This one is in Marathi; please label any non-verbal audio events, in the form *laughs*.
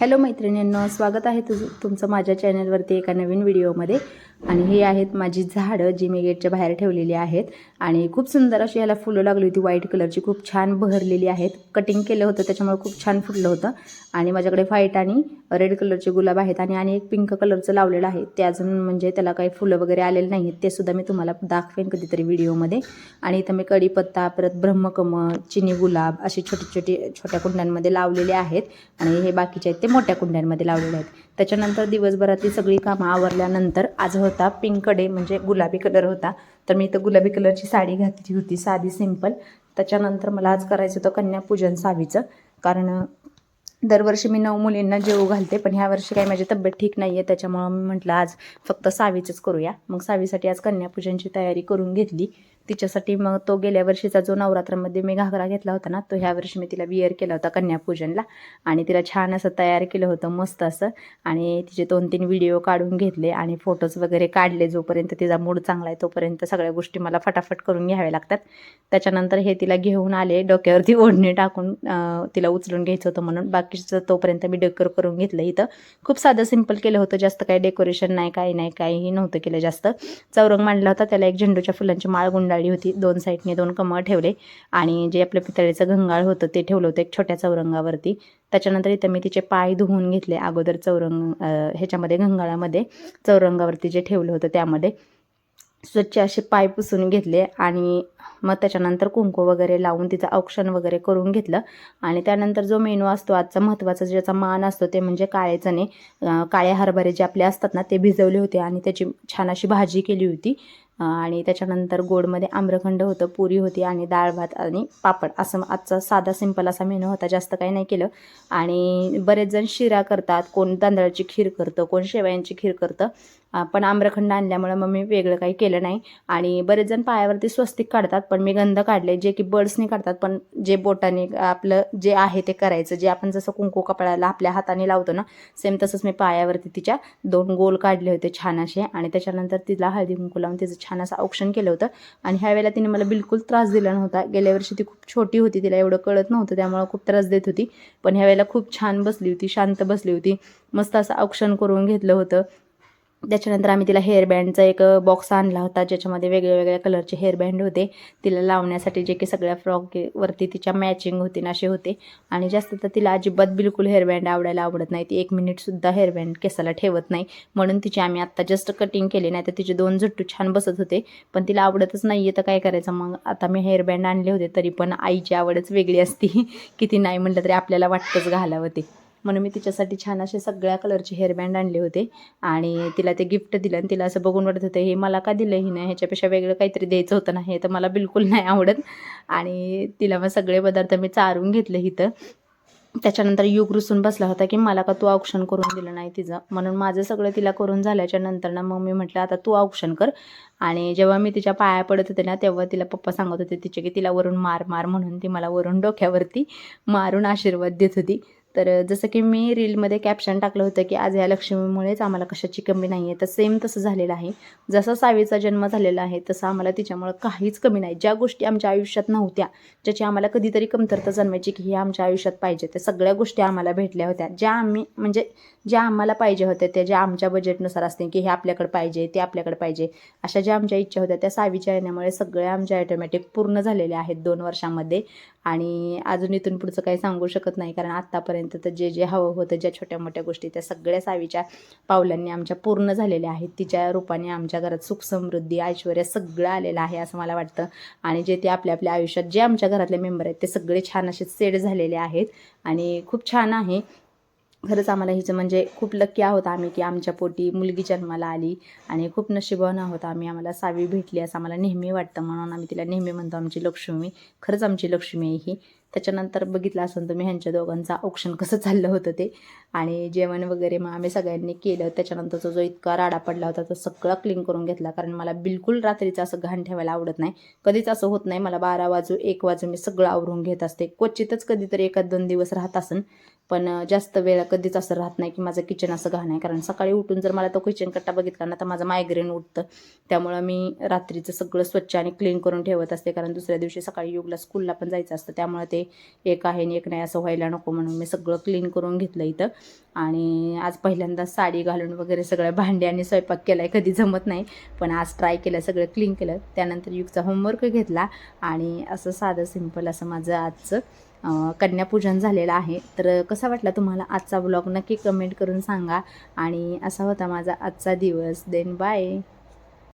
हॅलो मैत्रिणींनो स्वागत आहे तुझ तुमचं माझ्या चॅनलवरती एका नवीन व्हिडिओमध्ये आणि हे आहेत माझी झाडं जी मी गेटच्या बाहेर ठेवलेली आहेत. आणि खूप सुंदर अशी ह्याला फुलं लागली होती व्हाईट कलरची खूप छान बहरलेली आहेत. कटिंग केलं होतं त्याच्यामुळे खूप छान फुटलं होतं. आणि माझ्याकडे व्हाईट आणि रेड कलरचे गुलाब आहेत आणि आणि एक पिंक कलरचं लावलेलं आहे. ते अजून म्हणजे त्याला काही फुलं वगैरे आलेले नाहीत. ते सुद्धा मी तुम्हाला दाखवेन कधीतरी व्हिडिओमध्ये. आणि इथं मी कढीपत्ता परत ब्रह्मकमळ चिनी गुलाब असे छोटे छोटे छोट्या कुंड्यांमध्ये लावलेले आहेत. आणि हे बाकीचे आहेत ते मोठ्या कुंड्यांमध्ये लावलेले आहेत. त्याच्यानंतर दिवसभरातली सगळी कामं आवरल्यानंतर आज होता पिंककडे म्हणजे गुलाबी कलर होता. तर मी इथं गुलाबी कलरची साडी घातली होती साधी सिंपल त्याच्यानंतर मला आज करायचं होतं कन्यापूजन सावीचं. कारण दरवर्षी मी नऊ मुलींना जेवू घालते पण ह्या वर्षी काही माझी तब्येत ठीक नाही आहे त्याच्यामुळं मी म्हटलं आज फक्त सावीचंच करूया. मग सावीसाठी आज कन्यापूजनची तयारी करून घेतली. तिच्यासाठी मग तो गेल्या वर्षीचा जो नवरात्रामध्ये मी घागरा घेतला होता ना तो ह्या वर्षी मी तिला विअर केला होता कन्यापूजनला. आणि तिला छान असं तयार केलं होतं मस्त असं. आणि तिचे दोन तीन व्हिडिओ काढून घेतले आणि फोटोज वगैरे काढले जोपर्यंत तिचा मूड चांगला आहे तोपर्यंत सगळ्या गोष्टी मला फटाफट करून घ्याव्या लागतात. त्याच्यानंतर हे तिला घेऊन आले डोक्यावरती ओढणी टाकून तिला उचलून घ्यायचं होतं म्हणून. बाकीचं तोपर्यंत मी डेकोर करून घेतलं इथं. खूप साधं सिंपल केलं होतं जास्त काही डेकोरेशन नाही काही नाही काहीही नव्हतं केलं जास्त. चौरंग मांडला होता त्याला एक झेंडूच्या फुलांची माळ गुंडाळली होती. दोन साईडने दोन कमळ ठेवले आणि जे आपलं पितळेचं घंगाळ होतं ते ठेवलं होतं एक छोट्या चौरंगावरती. त्याच्यानंतर इथं मी तिचे पाय धुवून घेतले अगोदर चौरंग ह्याच्यामध्ये घंगाळामध्ये चौरंगावरती जे ठेवलं होतं त्यामध्ये. स्वच्छ असे पाय पुसून घेतले आणि मग त्याच्यानंतर कुंकू वगैरे लावून तिचं औक्षण वगैरे करून घेतलं. आणि त्यानंतर जो मेनू असतो आजचा महत्त्वाचा ज्याचा मान असतो ते म्हणजे काळे चणे काळे हरभरे जे आपले असतात ना ते भिजवले होते आणि त्याची छान अशी भाजी केली होती. आणि त्याच्यानंतर गोडमध्ये आम्रखंड होतं पुरी होती आणि डाळ भात आणि पापड. असं आजचा साधा सिंपल असा मेनू होता. जास्त काही नाही केलं. आणि बरेच जण शिरा करतात. कोण तांदळाची खीर करतं कोण शेवयांची खीर करतं. पण आम्रखंड आणल्यामुळं मग मी वेगळं काही केलं नाही. आणि बरेच जण पायावरती स्वस्तिक काढतात पण मी गंध काढले जे की बर्ड्सने काढतात पण जे बोटाने आपलं जे आहे ते करायचं. जे आपण जसं कुंकू कपड्याला आपल्या हाताने लावतो ना सेम तसंच मी पायावरती तिच्या दोन गोल काढले होते छान असे. आणि त्याच्यानंतर तिला हळदी कुंकू लावून तिचं छान असं औक्षण केलं होतं. आणि ह्या वेळेला तिने मला बिलकुल त्रास दिला नव्हता. गेल्या वर्षी ती खूप छोटी होती तिला एवढं कळत नव्हतं त्यामुळं खूप त्रास देत होती. पण ह्या वेळेला खूप छान बसली होती शांत बसली होती. मस्त असं औक्षण करून घेतलं होतं. त्याच्यानंतर आम्ही तिला हेअरबँडचा एक बॉक्स आणला होता ज्याच्यामध्ये वेगळ्या वेगळ्या कलरचे हेअरबँड होते. तिला लावण्यासाठी जे की सगळ्या फ्रॉक वरती तिच्या मॅचिंग होती ना असे होते. आणि जास्त तर तिला अजिबात बिलकुल हेअरबँड आवडायला आवडत नाही. ती एक मिनिटसुद्धा हेअरबँड केसाला ठेवत नाही. म्हणून तिची आम्ही आत्ता जस्ट कटिंग केली नाही तर तिचे दोन झुट्टू छान बसत होते. पण तिला आवडतच नाही आहे तर काय करायचं? मग आता मी हेअरबँड आणले होते तरी पण आईची आवडच वेगळी असती. *laughs* किती नाही म्हटलं तरी आपल्याला वाटतंच घालावं ते. म्हणून मी तिच्यासाठी छान असे सगळ्या कलरचे हेअरबँड आणले होते. आणि तिला ते गिफ्ट दिलं आणि तिला असं बघून वाटत होतं हे मला का दिलं ही नाही ह्याच्यापेक्षा वेगळं काहीतरी द्यायचं होतं नाही हे तर मला बिलकुल नाही आवडत. आणि तिला मग सगळे पदार्थ मी चारून घेतले इथं. त्याच्यानंतर युग रुसून बसला होता की मला का तू ऑप्शन करून दिलं नाही तिचं? म्हणून माझं सगळं तिला करून झाल्याच्यानंतर ना मग मी म्हटलं आता तू ऑप्शन कर. आणि जेव्हा मी तिच्या पाया पडत होते ना तेव्हा तिला पप्पा सांगत होते तिचे की तिला वरून मार मार म्हणून ती मला वरून डोक्यावरती मारून आशीर्वाद देत होती. तर जसं की मी रीलमध्ये कॅप्शन टाकलं होतं की आज या लक्ष्मीमुळेच आम्हाला कशाची कमी नाही आहे तर सेम तसं झालेलं आहे. जसा सावीचा जन्म झालेला आहे तसं आम्हाला तिच्यामुळं काहीच कमी नाही. ज्या गोष्टी आमच्या आयुष्यात नव्हत्या ज्याची आम्हाला कधीतरी कमतरता जन्मायची की हे आमच्या आयुष्यात पाहिजे त्या सगळ्या गोष्टी आम्हाला भेटल्या होत्या. ज्या आम्ही म्हणजे ज्या आम्हाला पाहिजे होत्या त्या ज्या आमच्या बजेटनुसार असते की हे आपल्याकडे पाहिजे ते आपल्याकडे पाहिजे अशा ज्या आमच्या इच्छा होत्या त्या सावीच्या येण्यामुळे सगळ्या आमच्या ऑटोमॅटिक पूर्ण झालेल्या आहेत दोन वर्षामध्ये. आणि अजून इथून पुढचं काही सांगू शकत नाही कारण आत्तापर्यंत तर जे जे हवं होतं ज्या छोट्या मोठ्या गोष्टी त्या सगळ्या सावीच्या पावलांनी आमच्या पूर्ण झालेल्या आहेत. तिच्या रूपाने आमच्या घरात सुख समृद्धी ऐश्वर सगळं आलेलं आहे असं मला वाटतं. आणि जे ते आपल्या आपल्या आयुष्यात जे आमच्या घरातले मेंबर आहेत ते सगळे छान असे सेट झालेले आहेत. आणि खूप छान आहे. खरंच आम्हाला हिचं म्हणजे खूप लक्की आहोत आम्ही की आमच्या पोटी मुलगी जन्माला आली आणि खूप नशिबवान आहोत आम्ही. आम्हाला सावी भेटली असं आम्हाला नेहमी वाटतं म्हणून आम्ही तिला नेहमी म्हणतो आमची लक्ष्मी. खरंच आमची लक्ष्मी आहे ही. त्याच्यानंतर बघितलं असेल तुम्ही ह्यांच्या दोघांचं औक्षण कसं चाललं होतं ते. आणि जेवण वगैरे मग आम्ही सगळ्यांनी केलं. त्याच्यानंतरचा जो इतका राडा पडला होता तो सगळा क्लीन करून घेतला. कारण मला बिलकुल रात्रीचं असं घाण ठेवायला आवडत नाही. कधीच असं होत नाही. मला बारा वाजू एक वाजू मी सगळं आवरून घेत असते. क्वचितच कधीतरी एखाद दोन दिवस राहत असन. पण जास्त वेळ कधीच असं राहत नाही की माझं किचन असं घाण आहे. कारण सकाळी उठून जर मला तो किचन कट्टा बघितला ना तर माझं मायग्रेन उठतं. त्यामुळं मी रात्रीचं सगळं स्वच्छ आणि क्लीन करून ठेवत असते. कारण दुसऱ्या दिवशी सकाळी युगला स्कूलला पण जायचं असतं. त्यामुळे ते एक आहे आणि एक नाही असं व्हायला नको म्हणून मी सगळं क्लीन करून घेतलं इथं. आणि आज पहिल्यांदा साडी घालून वगैरे सगळ्या भांडी आणि स्वयंपाक केला आहे कधी जमत नाही. पण आज ट्राय केलं सगळं क्लीन केलं. त्यानंतर युगचा होमवर्क घेतला. आणि असं साधं सिंपल असं माझं आजचं कन्यापूजन झालेलं आहे. तर कसा वाटला तुम्हाला आजचा ब्लॉग नक्की कमेंट करून सांगा. आणि असा होता माझा आजचा दिवस. Then bye